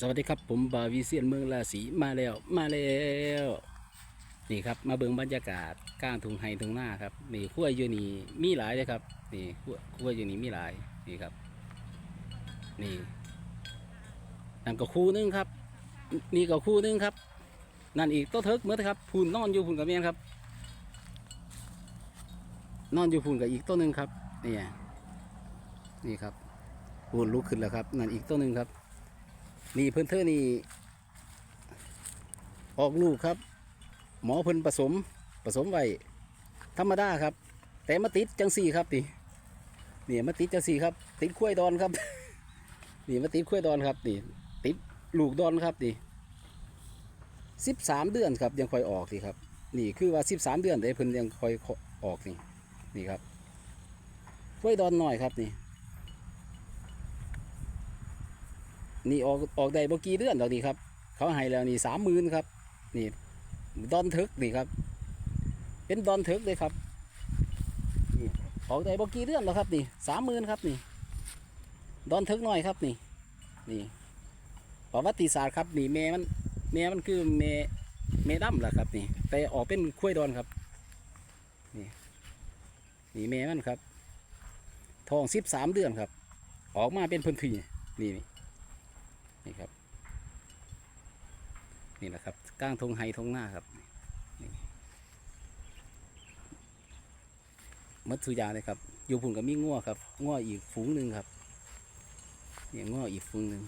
สวัสดีครับผมบาวิเซียนเมืองราศีมาแล้วมาแล้วนี่ครับมาเบิ่งบรรยากาศกลางทุงไฮทุงหน้าครับนี่ขั้วยูนี่มีหลายเลยครับนี่ขั้วขั้วยูนี่มีหลายนี่ครับ นี่นั่นก็คู่นึงครับ นี่ก็คู่นึงครับ นั่นอีกโตเทิกเมื่อครับพูนนอนอยู่พูนกับเมียนครับ นอนอยู่พูนกับอีกโต๊ะหนึ่งครับนี่นี่ครับพูนลุกขึ้นแล้วครับ นั่นอีกโต๊ะหนึ่งครับ นี่เพิ่นเธอนี่ ออกลูกครับ หมอเพิ่นผสมผสมไว้ธรรมดาครับ แต่มาติดจังสี่ครับนี่นี่มาติดจังสี่ครับ ติดขั้วดอนครับ นี่มาติดขั้วดอนครับนี่ติดลูกดอนครับนี่สิบสามเดือนครับยังคอยออกสิครับ นี่คือว่าสิบสามเดือนเด้เพิ่นยังคอยออกนี่นี่ครับขั้วดอนหน่อยครับนี่ นี่ออกออกได้บ่กี่เดือนดอกนี่ครับ เขาให้แล้วนี่สามหมื่นครับ นี่ดอนทึกนี่ครับ เป็นดอนทึกเลยครับนี่ออกได้บ่กี่เดือนแล้วครับนี่สามหมื่นครับนี่ดอนทึกน้อยครับนี่ นี่ประวัติศาสตร์ครับนี่แม่มันแม่มันคือแม่แม่ดำแหละครับ นี่ แต่ออกเป็นคุ้วยดอนครับ นี่นี่แม่มันครับทองสิบสามเดือนครับ ออกมาเป็นพื้นที่นี่นี่ นี่ครับ นี่แหละครับก้างทงไฮทงหน้าครับมัดสุยาเลยครับ อยู่พุ่นกับมีง้อครับง้ออีกฝูงหนึ่งครับเนี่ยง้ออีกฝูงหนึ่ง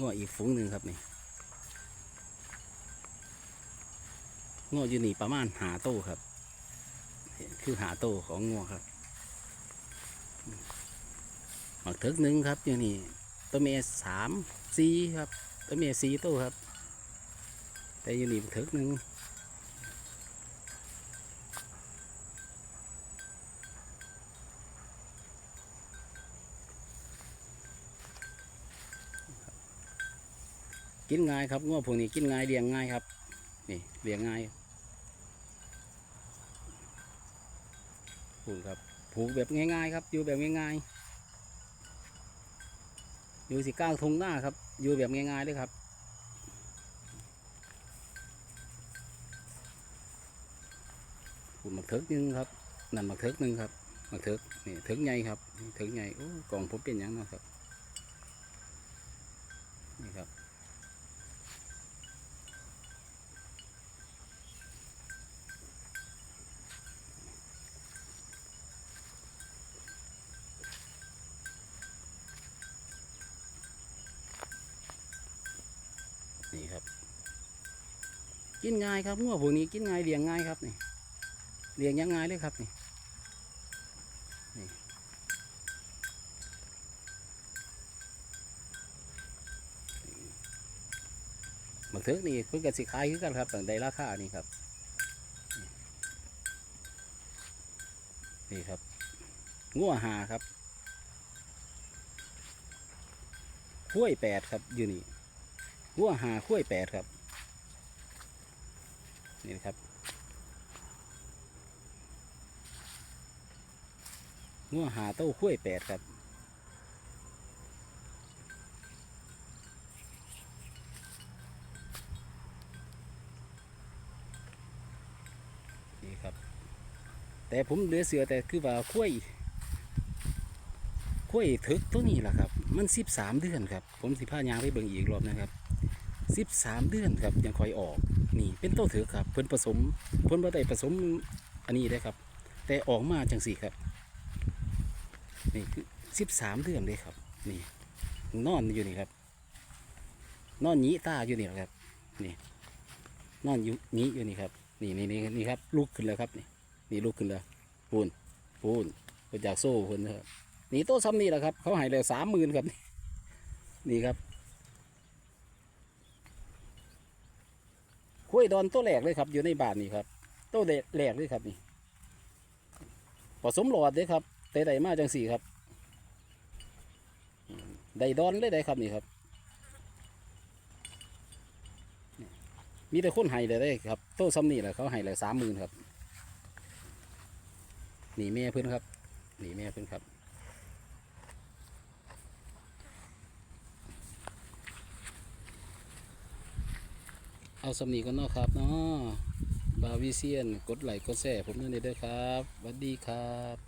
ง้ออีกฝูงหนึ่งครับนี่ง้ออยู่นี่ประมาณหาโต้ครับ คือหาโตของงัวครับหมักถึกหนึ่งครับอย่างนี้ตัวเมียสามสี่ครับตัวเมียสี่โตครับ แต่อยู่นี่หมักถึกหนึ่งกินง่ายครับงัวพวกนี้กินง่ายเลี้ยงง่ายครับ นี่เลี้ยงง่าย ผูกครับผูกแบบง่ายๆครับ อยู่แบบง่ายๆอยู่สิก้าวทงหน้าครับ อยู่แบบง่ายๆเลยครับผูกหมักเถิกนึงครับนั่นหมักเถิกนึงครับหมักเถิกนี่เถิกใหญ่ครับเถิกใหญ่โอ้กล่องผมเป็นยังเนาะครับ นี่ครับ กินง่ายครับงัวพวกนี้กินง่ายเลี้ยงง่ายครับนี่เลี้ยงยังง่ายเลยครับนี่นี่บักเถิกนี่เพิ่งกันสิขายคือกันครับต่างใดราคานี่ครับนี่ครับงัวหาครับข้วยแปดครับอยู่นี่ หัวหาข้วยแปดครับ นี่นะครับหัวหาเต้าข้วยแปดครับนี่ครับ แต่ผมเหลือเสือแต่คือว่าข้วยข้วยถึกตัวนี้แหละครับ มันสิบสามเดือนครับ ผมสิพายางไปเบิ่งอีกรอบนะครับ สิบสามเดือนครับยังคอยออกนี่เป็นโตเถือครับเพิ่นผสมเพิ่นบ่ได้ผสมอันนี้ได้ครับ แต่ออกมาจังสี่ครับนี่คือสิบสามเดือนเลยครับนี่นอนอยู่นี่ครับ นอนหนีตาอยู่นี่ครับนี่นอนอยู่หนีอยู่นี่ครับนี่นี่นี่นี่ครับลุกขึ้นแล้วครับนี่นี่ลุกขึ้นแล้วปูนปูนจากโซ่เพิ่นนะครับนี่โตซ้ำนี่แหละครับ เขาหายแล้วสามหมื่นครับนี่ครับ ล้วยดอนตัวแหลกเลยครับ อยู่ในบ้านนี่ครับตัวแหลกเลยครับนี่ผสมหลอดเลยครับแต่ใดมาจังสี่ครับได้ดอนเลยได้ครับนี่ครับ มีแต่คนให้เลยได้ครับโต้ซ้ำนี่แหละเขาให้เลยสามหมื่นครับหนีแม่เพื่อนครับหนีแม่เพื่อนครับ เอาสำนีกันเนาะครับเนาะบาวิเซียน กดไลค์กดแชร์ผมนั่นเด้อครับสวัสดีครับ